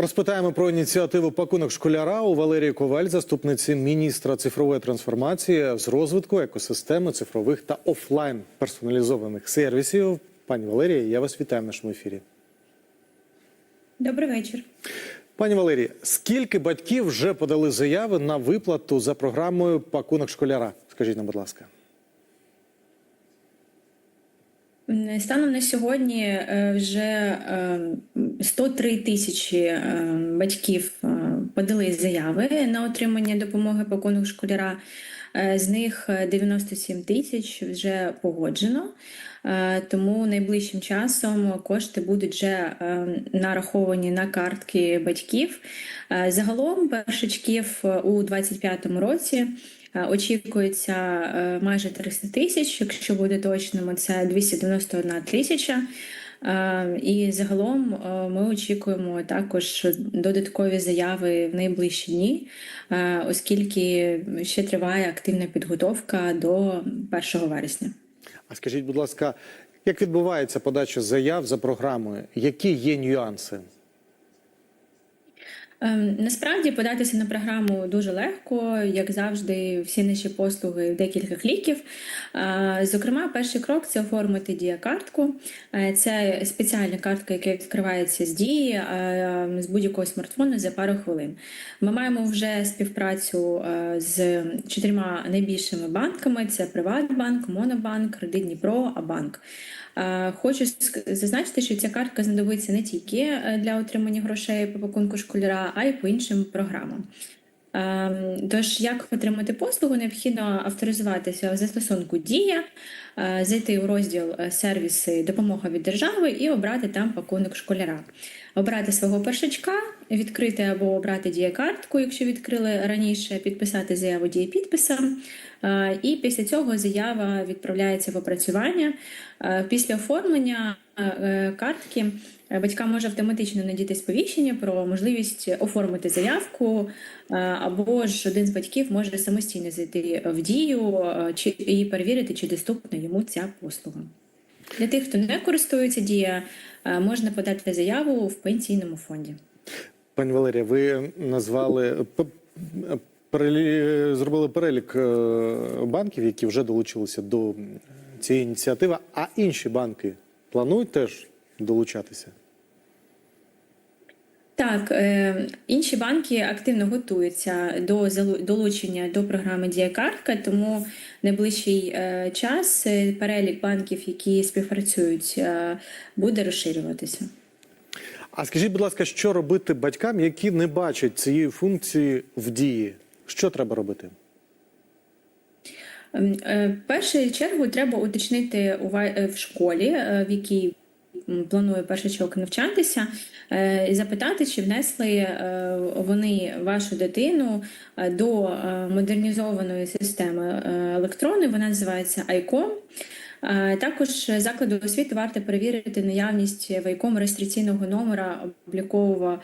Розпитаємо про ініціативу пакунок школяра у Валерії Коваль, заступниці міністра цифрової трансформації з розвитку екосистеми цифрових та офлайн персоналізованих сервісів. Пані Валерія, я вас вітаю в нашому ефірі. Добрий вечір. Пані Валерії, скільки батьків вже подали заяви на виплату за програмою пакунок школяра? Скажіть нам, будь ласка. Станом на сьогодні е, вже е, 103 тисячі е, батьків е, подали заяви на отримання допомоги пакунок школяра. Е, З них е, 97 тисяч вже погоджено, Е, тому найближчим часом кошти будуть вже е, нараховані на картки батьків. Е, Загалом першачків у 2025 році Е, Очікується е, майже 300 тисяч, якщо буде точним, це 291 тисяча. Е, І загалом е, ми очікуємо також додаткові заяви в найближчі дні, е, оскільки ще триває активна підготовка до 1 вересня. А скажіть, будь ласка, як відбувається подача заяв за програмою? Які є нюанси? Ем, Насправді податися на програму дуже легко, як завжди, всі наші послуги в декілька кліків. Зокрема, перший крок це оформити діякартку. Е, Це спеціальна картка, яка відкривається з дії е, з будь-якого смартфону за пару хвилин. Ми маємо вже співпрацю е, з чотирма найбільшими банками: це Приватбанк, Монобанк, Кредит Дніпро, Абанк. Хочу зазначити, що ця картка знадобиться не тільки для отримання грошей по пакунку школяра, а й по іншим програмам. Ем, Тож, як отримати послугу, необхідно авторизуватися в застосунку Дія, е, зайти у розділ е, сервіси Допомога від держави і обрати там пакунок школяра. Обрати свого першачка, відкрити або обрати дієкартку, якщо відкрили раніше, підписати заяву дієпідписом. Е, І після цього заява відправляється в опрацювання. Після оформлення картки батькам може автоматично надійти сповіщення про можливість оформити заявку, е, або ж один з батьків може самостійно зайти в дію е, чи і перевірити, чи доступна йому ця послуга. Для тих, хто не користується дія, е, можна подати заяву в пенсійному фонді. Пані Валерія, ви назвали зробили перелік е, банків, які вже долучилися до цієї ініціативи. А інші банки планують теж долучатися? Так, е, інші банки активно готуються до долучення до програми Діякартка, тому найближчий е, час е, перелік банків, які співпрацюють, буде розширюватися. А скажіть, будь ласка, що робити батькам, які не бачать цієї функції в дії? Що треба робити? Ем, В першу чергу треба уточнити в школі, в якій м, перший чок навчатися, е, і запитати, чи внесли е, вони вашу дитину е, до модернізованої системи електрони. вона називається ICOM. Також закладу освіти варто перевірити наявність в ICOM реєстраційного номера облікового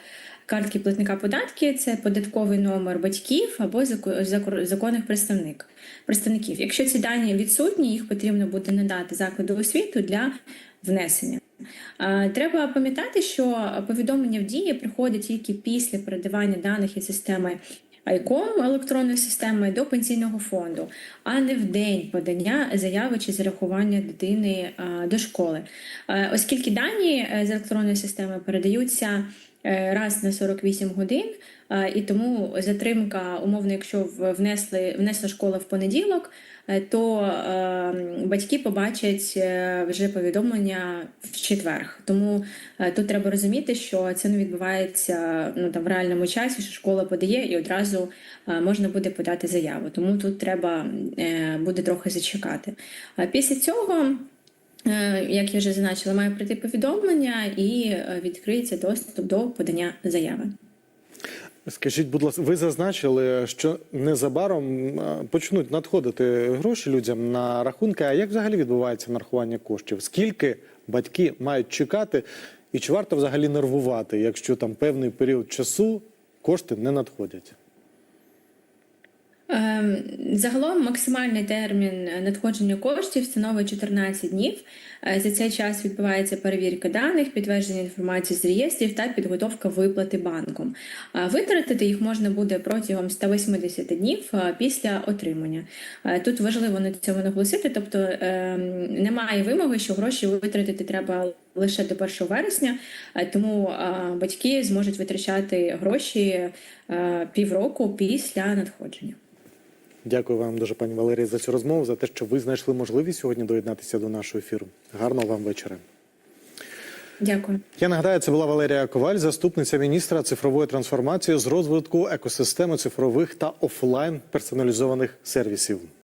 картки платника податки це податковий номер батьків або зако- зако- законних представник, представників. Якщо ці дані відсутні, їх потрібно буде надати закладу освіту для внесення. Треба пам'ятати, що повідомлення в дії приходять тільки після передавання даних із системи ICOM електронної системи до пенсійного фонду, а не в день подання заяви чи зарахування дитини до школи. Оскільки дані е, з електронної системи передаються раз на 48 годин, е, і тому затримка, умовно, якщо внесли внесла школа в понеділок, е, то е, батьки побачать е, вже повідомлення в четвер. Тому е, тут треба розуміти, що це не відбувається ну там в реальному часі, що школа подає і одразу е, можна буде подати заяву. Тому тут треба е, буде трохи зачекати. Після цього. Е, Як я вже зазначила, має прийти повідомлення і е, відкриється доступ до подання заяви. Скажіть, будь ласка, ви зазначили, що незабаром почнуть надходити гроші людям на рахунки. А як взагалі відбувається нарахування коштів? Скільки батьки мають чекати, і чи варто взагалі нервувати, якщо там певний період часу кошти не надходять? Ем, Загалом максимальний термін надходження коштів становить 14 днів. Е, За цей час відбувається перевірка даних, підтвердження інформації з реєстрів та підготовка виплати банком. А Витратити їх можна буде протягом 180 днів е, після отримання. Е, Тут важливо на цьому наголосити, тобто ем, немає вимоги, що гроші витратити треба лише до 1 вересня, е, тому е, батьки зможуть витрачати гроші е, півроку після надходження. Дякую вам дуже, пані Валерія, за цю розмову, за те, що ви знайшли можливість сьогодні доєднатися до нашого ефіру. Гарного вам вечора. Дякую. Я нагадаю, це була Валерія Коваль, заступниця міністра цифрової трансформації з розвитку екосистеми цифрових та офлайн персоналізованих сервісів.